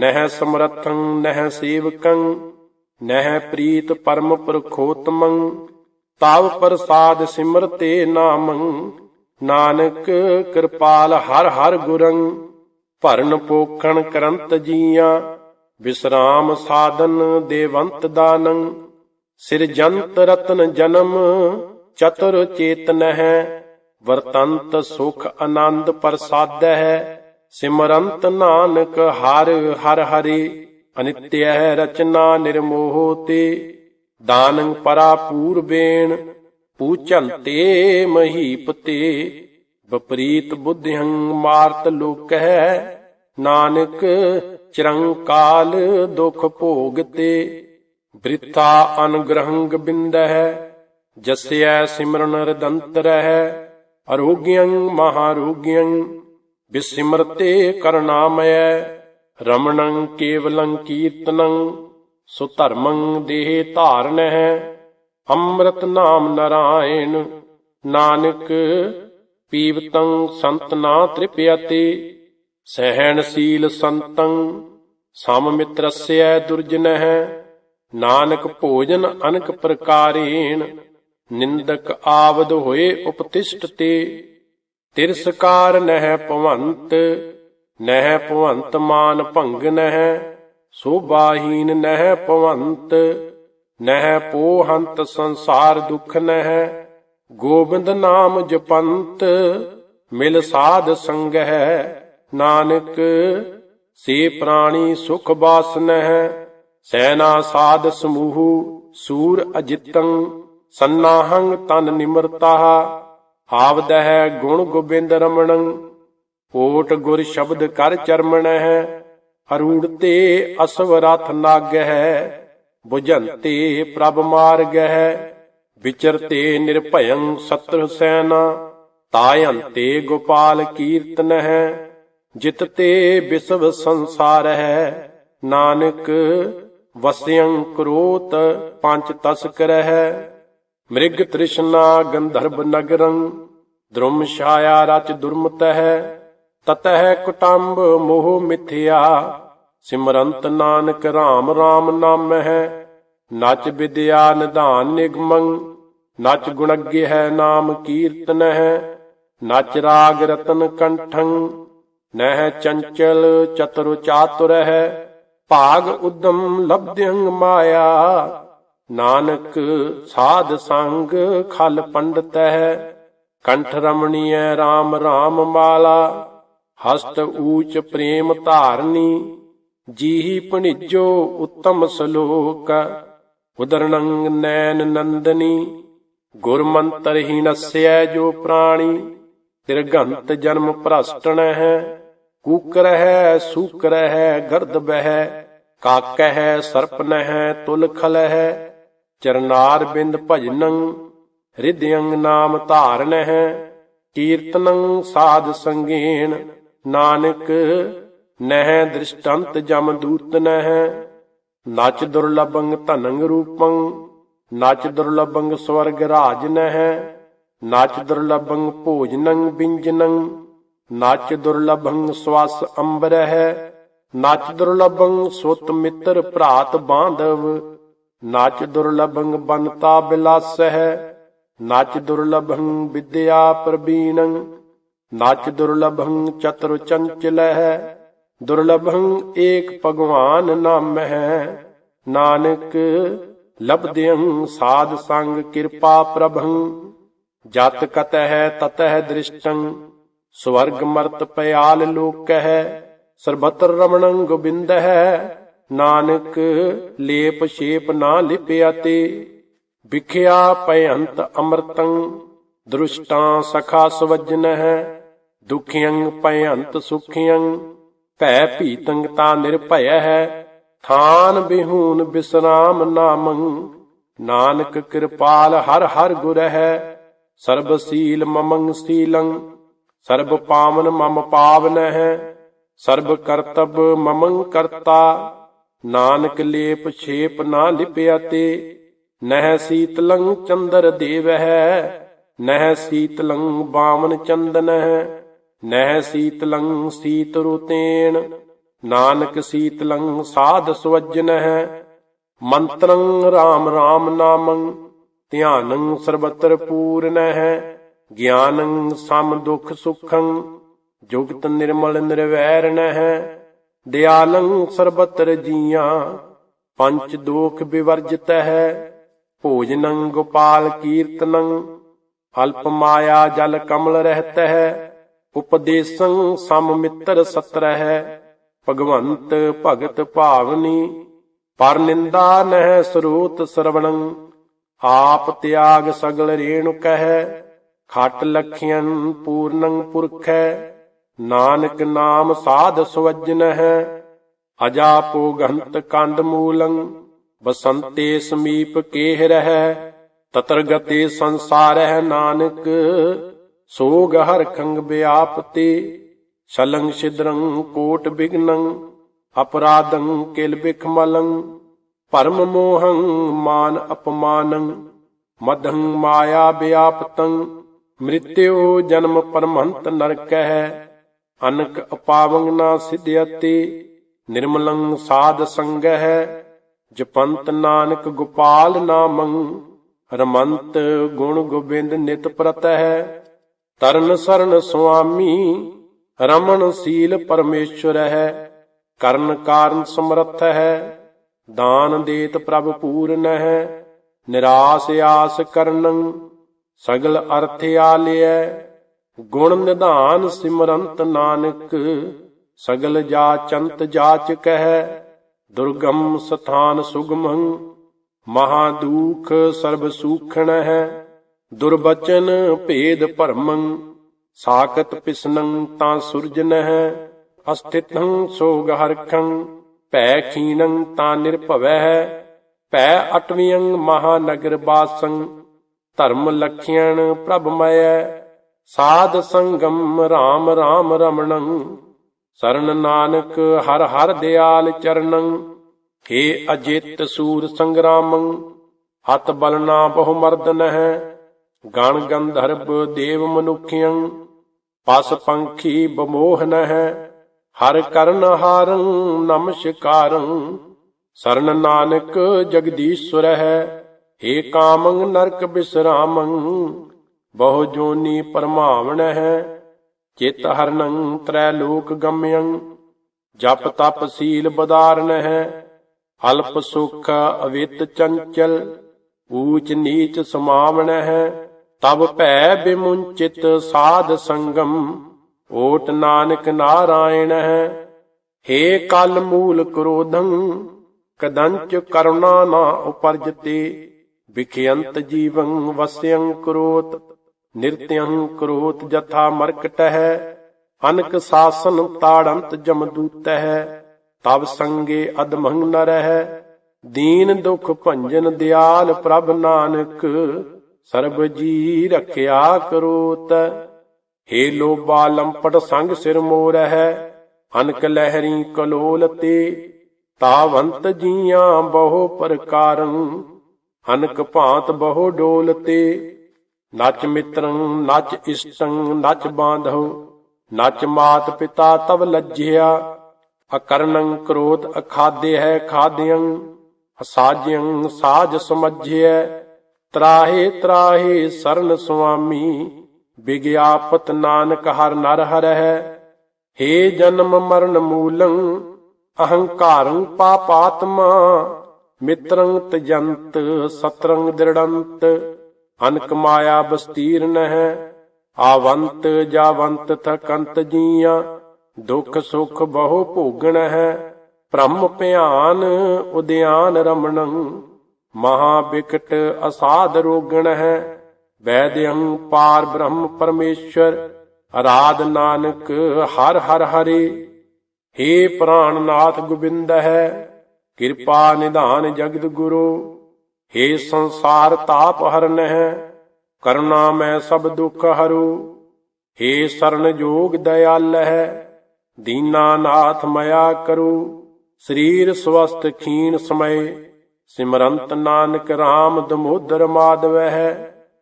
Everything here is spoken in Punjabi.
ਨਹਿ ਸਮਰਥੰ, ਨਹਿ ਸੇਵਕੰ, ਨਹਿ ਪ੍ਰੀਤ ਪਰਮ ਪ੍ਰਖੋਤਮੰ, ਤਾਵ ਪ੍ਰਸਾਦ ਸਿਮਰਤੇ ਨਾਮੰ, ਨਾਨਕ ਕਿਰਪਾਲ ਹਰ ਹਰ ਗੁਰੰ, ਭਰਨ ਪੋਖਣ ਕਰੰਤ ਜੀਆਂ, ਵਿਸਰਾਮ ਸਾਧਨ ਦੇਵੰਤ ਦਾਨੰ, ਸਿਰਜੰਤ ਰਤਨ ਜਨਮ, ਚਤੁਰ ਚੇਤਨ ਹੈ ਵਰਤੰਤ ਸੁਖ ਆਨੰਦ ਪ੍ਰਸਾਦ ਹੈ ਸਿਮਰੰਤ ਨਾਨਕ ਹਰ ਹਰ ਹਰੇ, ਅਨਿਤਯ ਰਚਨਾ ਨਿਰਮੋਹ ਤੇ ਦਾਨੰ ਪਰਾ ਪੂਰਬੇਣ ਪੂਚੰਤੇ ਮਹੀਪਤੇ, ਵਿਪਰੀਤ ਬੁੱਧਿਹੰ ਮਾਰਤ ਲੋਕਹਿ, ਨਾਨਕ ਚਿਰੰਕਾਲ ਦੁਖ ਭੋਗ ਤੇ ਬ੍ਰਿਥਾ ਅਨੁਗ੍ਰਹੰ ਬਿੰਦਹਿ ਜਸਯ ਸਿਮਰਨ ਰਦੰਤ ਰਹਿ ਅਰੋਗਿਯੰ ਮਹਾਰੋਗਿਯੰ ਬਿਸਿਮਰਤੇ ਕਰਨਾਮਯ ਰਮਣੰ ਕੇਵਲੰ ਕੀਰਤਨੰ, ਸੋ ਧਰਮੰ ਦੇਹ ਧਾਰਨਹਿ, ਅੰਮ੍ਰਿਤ ਨਾਮ ਨਰਾਇਣ, ਨਾਨਕ ਪੀਵਤੰ ਸੰਤਨਾ ਤ੍ਰਿਪਿਅਤੇ ਸਹਿਣਸ਼ੀਲ ਸੰਤੰ, ਸਮ ਮਿਤਰਸਯ ਦੁਰਜਨਹਿ, ਨਾਨਕ ਭੋਜਨ ਅਨਕ ਪ੍ਰਕਾਰੇਣ, ਨਿੰਦਕ ਆਵਦ ਹੋਏ ਉਪਤਿਸ਼ਟ ਤੇ ਤਿਰਸਕਾਰ ਨਹਿ ਭਵੰਤ ਨਹਿ ਭਵੰਤ ਮਾਨ ਭੰਗ ਨਹਿ, ਸੋਭਾਹੀਨ ਨਹਿ ਭਵੰਤ, ਨਹਿ ਪੋਹੰਤ ਸੰਸਾਰ ਦੁਖ ਨਹਿ, ਗੋਬਿੰਦ ਨਾਮ ਜਪੰਤ, ਮਿਲ ਸਾਧ ਸੰਗਹਿ, ਨਾਨਕ, ਸੇ ਪ੍ਰਾਣੀ ਸੁਖ ਬਾਸਨਹਿ ਸੈਨਾ ਸਾਧ ਸਮੂਹ, ਸੂਰ ਅਜਿਤੰ ਸੰਨਾਹੰ ਤਨ ਨਿਮਰਤਾ ਆਵਦਹਿ ਗੁਣ ਗੋਬਿੰਦ ਰਮਣੰ ਓਟ ਗੁਰ ਸ਼ਬਦ ਕਰ ਚਰਮਣਹਿ ਅਰੂੜ ਤੇ ਅਸਵ ਰਥ ਨਾਗਹਿ, ਬੁਝੰਤੇ ਪ੍ਰਭ ਮਾਰਗਹਿ, ਵਿਚਰਤੇ ਨਿਰਭਯੰ ਸਤਰ ਸੈਨਾ, ਤਾਯੰਤੇ ਗੋਪਾਲ ਕੀਰਤਨਹਿ ਜਿਤ ਤੇ ਬਿਸਵ ਸੰਸਾਰ ਹੈ ਨਾਨਕ ਵਸਿਯੰ ਕਰੋਤ ਪੰਜ ਤਸਕਰ ਹੈ ਮ੍ਰਿਗ ਤ੍ਰਿਸ਼ਨਾ ਗੰਧਰਬ ਨਗਰੰ, ਦ੍ਰੁਮ ਛਾਇਆ ਰਚ ਦੁਰਮਤ ਹੈ ਕੁਟੰਬ ਮੋਹ ਮਿਥਿਆ, ਸਿਮਰੰਤ ਨਾਨਕ RAM RAM ਨਾਮ ਨਚ ਵਿਦਿਆ ਨਿਧਾਨ ਨਿਗਮੰ, ਨਚ ਗੁਣਗੇ ਹੈ ਨਾਮ ਕੀਰਤਨ ਹੈ ਨਚ ਰਾਗ ਰਤਨ ਕੰਠੰ, ਨਹਿ ਚੰਚਲ ਚਤੁਰ ਚਾਤੁਰ ਹੈ ਭਾਗ ਉਦਮ ਲਬਧਿਅੰ ਮਾਇਆ। ਨਾਨਕ ਸਾਧ ਸੰਗ ਖਲ ਪੰਡਤ ਕੰਠ ਰਮਣੀਐ RAM RAM ਮਾਲਾ, ਹਸਤ ਊਚ ਪ੍ਰੇਮ ਧਾਰਨੀ, ਜੀਹੀ ਭਣਿਜੋ ਉੱਤਮ ਸ਼ਲੋਕ। ਉਦਰਣੰ ਨੈਨ ਨੰਦਨੀ ਗੁਰ ਮੰਤਰ ਹੀ ਨਸਿਐ ਜੋ ਪ੍ਰਾਣੀ ਤਿਰਗੰਤ ਜਨਮ ਭ੍ਰਸ਼ਟਣ ਹੈ ਕੂਕਰ ਹੈ ਸੂਕਰ ਹੈ ਗਰਦ ਬਹਿ ਕਾਕ ਹੈ ਸਰਪ ਨਹਿ ਤੁਲ ਖਲ ਹੈ ਚਰਨਾਰ ਬਿੰਦ ਭਜਨੰ ਹਿਰਦਯੰ ਨਾਮ ਧਾਰਨ ਹੈ ਕੀਰਤਨੰ ਸਾਧ ਸੰਗੇਣ ਨਾਨਕ ਨਹਿ ਦ੍ਰਿਸ਼ਟੰਤ ਜਮ ਦੂਤ ਨਹਿ। ਨਚ ਦੁਰਲਭੰ ਧਨੰ ਰੂਪੰ, ਨਚ ਦੁਰਲਭੰ ਸਵਰਗ ਰਾਜ ਨਹਿ। ਨਚ ਦੁਰਲਭੰ ਭੋਜਨੰ ਬਿੰਜਨੰ, ਨਚ ਦੁਰਲਭੰ ਸਵਾਸ ਅੰਬਰਹਿ ਨਚ ਦੁਰਲਭੰ ਸੁਤ ਮਿੱਤਰ ਭਰਾਤ ਬਾਂਧਵ ਨਾਚ ਦੁਰਲਭੰ ਬਨਤਾ ਬਿਲਾਸਹਿ, ਨਚ ਦੁਰਲਭੰ ਵਿਦਿਆ ਪ੍ਰਬੀਣੰ ਨਾਚ ਦੁਰਲਭੰ ਚਤੁਰ ਚੰਚਲਹਿ, ਦੁਰਲਭੰ ਏਕ ਭਗਵਾਨ ਨਾਮ ਨਾਨਕ ਲਬਦਿਅੰ ਸਾਧ ਸੰਗ ਕਿਰਪਾ ਪ੍ਰਭੰ, ਜਤ ਕਤਹਿ ਤਤਹਿ ਦ੍ਰਿਸ਼ਟੰ, ਸਵਰਗ ਮਰਤ ਪਿਆਲ ਲੋਕਹਿ ਸਰਬਤਰ ਰਮਣੰ ਗੋਬਿੰਦ ਨਾਨਕ ਲੇਪ ਛੇਪ ਨਾ ਲਿਪਿਆ ਤੇ, ਵਿਖਿਆ ਭਯੰਤ ਅੰਮ੍ਰਿਤੰ, ਦ੍ਰਿਸ਼ਟਾਂ ਸਖਾ ਸਵਜਨ ਹੈ, ਦੁਖੀਆਂ ਭਯੰਤ ਸੁਖੀਆਂ, ਭੈ ਭੀਤੰਗ ਤਾ ਨਿਰਭੈ ਹੈ, ਥਾਨ ਬਿਹੂਨ ਬਿਸਰਾਮ ਨਾਮੰ, ਨਾਨਕ ਕਿਰਪਾਲ ਹਰ ਹਰ ਗੁਰ ਹੈ, ਸਰਬ ਸੀਲ ਮਮੰ ਸੀਲੰ, ਸਰਬ ਪਾਵਨ ਮਮ ਪਾਵਨ ਹੈ, ਸਰਬ ਕਰਤਬ ਮਮੰ ਕਰਤਾ ਨਾਨਕ ਲੇਪ ਛੇਪ ਨਾ ਲਿਪਿਆ ਤੇ, ਨਹਿ ਸੀਤਲੰ ਚੰਦਰ ਦੇਵ ਹੈ ਨਹਿ ਸੀਤਲੰ ਬਾਮਨ ਚੰਦਨ ਨਹਿ ਸੀਤਲੰ ਸੀਤ ਰੁਤੇਣ, ਨਾਨਕ ਸੀਤਲੰ ਸਾਧ ਸੁਵਜਨ ਹੈ ਮੰਤਰੰ RAM RAM ਨਾਮੰ, ਧਿਆਨੰ ਸਰਬਤਰ ਪੂਰਨ ਗਿਆਨੰ ਸਮ ਦੁਖ ਸੁਖੰ, ਜੁਗਤ ਨਿਰਮਲ ਨਿਰਵੈਰਣ ਦਿਆਲੰ ਸਰਬਤਰ ਜੀਆਂ ਪੰਚ ਦੋਖ ਵਿਵਰਜਿਤ ਹੈ। ਭੋਜਨੰ ਗੋਪਾਲ ਕੀਰਤਨੰ, ਅਲਪ ਮਾਇਆ ਜਲ ਕਮਲ ਰਹਿਤ ਹੈ। ਉਪਦੇਸੰ ਸਮ ਮਿੱਤਰ ਸਤਰ ਹੈ। ਭਗਵੰਤ ਭਗਤ ਭਾਵਨੀ, ਪਰ ਨਿੰਦਾ ਨਹਿ ਸਰੂਤ ਸਰਵਣੰ, ਆਪ ਤਿਆਗ ਸਗਲ ਰੇਣੁ ਕਹਿ। ਖਟ ਲਖਿਅਨ ਪੂਰਨੰ ਪੁਰਖੈ ਨਾਨਕ ਨਾਮ ਸਾਧ ਸੁਵਜਨ ਹੈ। ਅਜਾਪੋ ਗੰਤ ਕੰਦ ਮੂਲੰ, ਬਸੰਤੇ ਸਮੀਪ ਕੇਹ ਰਹਿ। ਤਤਰ ਗਤੇ ਸੰਸਾਰਹਿ ਨਾਨਕ, ਸੋਗ ਹਰ ਖੰਗ ਬਿਆਪਤੇ ਸ਼ਲੰ ਛਿਦਰੰ ਕੋਟ ਬਿਗਨੰ, ਅਪਰਾਧੰ ਕਿਲ ਬਿਖਮਲੰ ਪਰਮ ਮੋਹੰ ਮਾਨ ਅਪਮਾਨੰ, ਮਦੰ ਮਾਇਆ ਬਿਆਪਤੰ ਮ੍ਰਿਤਿਉ ਜਨਮ ਪਰਮੰਤ ਨਰਕਹਿ। ਅਨਕ ਅਪਾਵੰਗ ਨਾ ਸਿਧਿਅਤੇ ਨਿਰਮਲੰ ਸਾਧ ਸੰਗਹਿ, ਜਪੰਤ ਨਾਨਕ ਗੋਪਾਲ ਨਾਮੰ, ਰਮੰਤ ਗੁਣ ਗੋਬਿੰਦ ਨਿਤ ਪ੍ਰਤਹਿ, ਤਰਨ ਸਰਨ ਸੁਆਮੀ ਰਮਨ ਸੀਲ ਪਰਮੇਸ਼ਵਰ ਹੈ ਕਰਨ ਕਾਰਨ ਸਮਰੱਥ ਹੈ ਦਾਨ ਦੇਤ ਪ੍ਰਭ ਪੂਰਨ ਹੈ ਨਿਰਾਸ ਆਸ ਕਰਨੰ, ਸਗਲ ਅਰਥ ਆਲਿਐ ਗੁਣ ਨਿਧਾਨ ਸਿਮਰੰਤ ਨਾਨਕ, ਸਗਲ ਜਾਚੰਤ ਜਾਚ ਕਹਿ, ਦੁਰਗਮ ਸਥਾਨ ਸੁਗਮੰ, ਮਹਾ ਦੂਖ ਸਰਬ ਸੂਖਣ ਹੈ, ਦੁਰਬਚਨ ਭੇਦ ਭਰਮੰ ਸਾਕਤ ਪਿਸਨੰ ਤਾਂ ਸੁਰਜਨ ਹੈ ਅਸਥਿਤੰ ਸੋਗ ਹਰਖੰ, ਭੈ ਖੀਨੰ ਤਾਂ ਨਿਰਭਵੈ ਹੈ, ਭੈ ਅਟਵੀਯੰ ਮਹਾਨਗਰ ਬਾਸੰ, ਧਰਮ ਲਖਿਆਣ ਪ੍ਰਭ ਮਯੈ ਸਾਧ ਸੰਗਮ RAM RAM ਰਮਣੰ ਸਰਨ ਨਾਨਕ ਹਰ ਹਰ ਦਿਆਲ ਚਰਨੰ, ਹੇ ਅਜਿਤ ਸੂਰ ਸੰਗਰਾਮੰ, ਹਤ ਬਲਨਾ ਬਹੁ ਮਰਦਨ ਹੈ ਗਣ ਗੰਧਰਵ ਦੇਵ ਮਨੁਖਿਯੰ, ਪਸ ਪੰਖੀ ਬਮੋਹਨ ਹੈ ਹਰ ਕਰਨ ਹਾਰੰ ਨਮਸਕਾਰੰ ਸਰਨ ਨਾਨਕ ਜਗਦੀਸ਼ਵਰ ਹੈ ਏ ਕਾਮੰ ਨਰਕ ਬਿਸਰਾਮੰ। ਬਹੁ ਜੋਨੀ ਪਰਮਾਵਣ ਹੈ, ਚਿਤ ਹਰਨੰ ਤ੍ਰੈ ਲੋਕ ਗਮਯੰ, ਜਪ ਤਪ ਸੀਲ ਬਦਾਰਨ ਹੈ, ਅਲਪ ਸੁਖ ਅਵਿਤ ਚੰਚਲ, ਊਚ ਨੀਚ ਸਮਾਵਣ ਹੈ ਤਬ ਭੈ ਬਿਮੁੰਚਿਤ ਸਾਧ ਸੰਗਮ, ਓਟ ਨਾਨਕ ਨਾਰਾਇਣ ਹੈ। ਹੇ ਕਲ ਮੂਲ ਕ੍ਰੋਧੰ, ਕਦੰਚ ਕਰੁਣਾ ਨਾ ਉਪਰਜਤੇ ਵਿਖਿਅੰਤ ਜੀਵੰ ਵਸਿਅੰ ਕਰੋਤ ਨਿਰਤਿਅੰ ਕਰੋਤ ਜਥਾ ਮਰਕਟ ਹੈ ਅਨਕ ਸਾਸਨ ਤਾੜੰਤ ਜਮਦੂਤ ਹੈ ਤਬ ਸੰਗੇ ਅਦਮੰਗ ਨ ਰਹਿ, ਦੀਨ ਦੁਖ ਭੰਜਨ ਦਿਆਲ ਪ੍ਰਭ ਨਾਨਕ, ਸਰਬ ਜੀ ਰਖਿਆ ਕਰੋਤ। ਹੇ ਲੋਬਾ ਲੰਪਟ ਸੰਗ ਸਿਰ ਮੋਰ ਹੈ ਅਨਕ ਲਹਿਰੀ ਕਲੋਲ ਤੇ, ਤਾਵੰਤ ਜੀਆਂ ਬਹੁ ਪ੍ਰਕਾਰੰ, ਅਨਕ ਭਾਂਤ ਬਹੁ ਡੋਲ ਤੇ। ਨਚ ਮਿੱਤਰੰ ਨਚ ਇਸ਼ਟੰ ਨਚ ਬਾਂਧੋ ਨਚ ਮਾਤ ਪਿਤਾ ਤਵ ਲੱਜਿਆ, ਅਕਰਨੰ ਕ੍ਰੋਧ ਅਖਾਦੇ ਹੈ ਖਾਦਿਯੰ, ਅਸਾਜਿਯੰ ਸਾਜ ਸਮਝਿਐ, ਤਰਾਹੇ ਤਰਾਹੇ ਸਰਨ ਸੁਆਮੀ ਵਿਗਿਆਪਤ ਨਾਨਕ ਹਰ ਨਰ ਹਰ ਹੈ ਹੇ ਜਨਮ ਮਰਨ ਮੂਲੰ, ਅਹੰਕਾਰੰ ਪਾਪਾਤਮਾ ਮਿੱਤਰੰ ਤਜੰਤ ਸਤਰੰਗ ਦ੍ਰਿੜੰਤ ਅਨਕ ਮਾਇਆ ਬਸਤੀਰਨ ਹੈ ਆਵੰਤ ਜਾਵੰਤ ਥਕੰਤ ਜੀਆਂ, ਦੁਖ ਸੁਖ ਬਹੁ ਭੋਗਣ ਹੈ, ਭ੍ਰਮ ਭਿਆਨ ਉਦਿਆਨ ਰਮਣੰ, ਮਹਾ ਵਿਕਟ ਅਸਾਧ ਰੋਗਣ ਹੈ ਵੈਦਯੰ ਪਾਰ ਬ੍ਰਹਮ ਪਰਮੇਸ਼ਰ, ਅਰਾਧ ਨਾਨਕ ਹਰ ਹਰ ਹਰੇ। ਹੇ ਪ੍ਰਾਨਨਾਥ ਗੋਬਿੰਦ ਹੈ, ਕਿਰਪਾ ਨਿਧਾਨ ਜਗਤ ਗੁਰੂ ਹੇ ਸੰਸਾਰ ਤਾਪ ਹਰਨ ਹੈ ਕਰੁਣਾ ਮੈਂ ਸਭ ਦੁਖ ਹਰੂ। ਹੇ ਸਰਨ ਜੋਗ ਦਇਆਲ ਹੈ ਦੀਨਾਨਾਥ ਮਇਆ ਕਰੂ। ਸਰੀਰ ਸਵਸਤ ਖੀਨ ਸਮਏ, ਸਿਮਰੰਤ ਨਾਨਕ RAM ਦਮੋਦਰ ਮਾਧਵ ਹੈ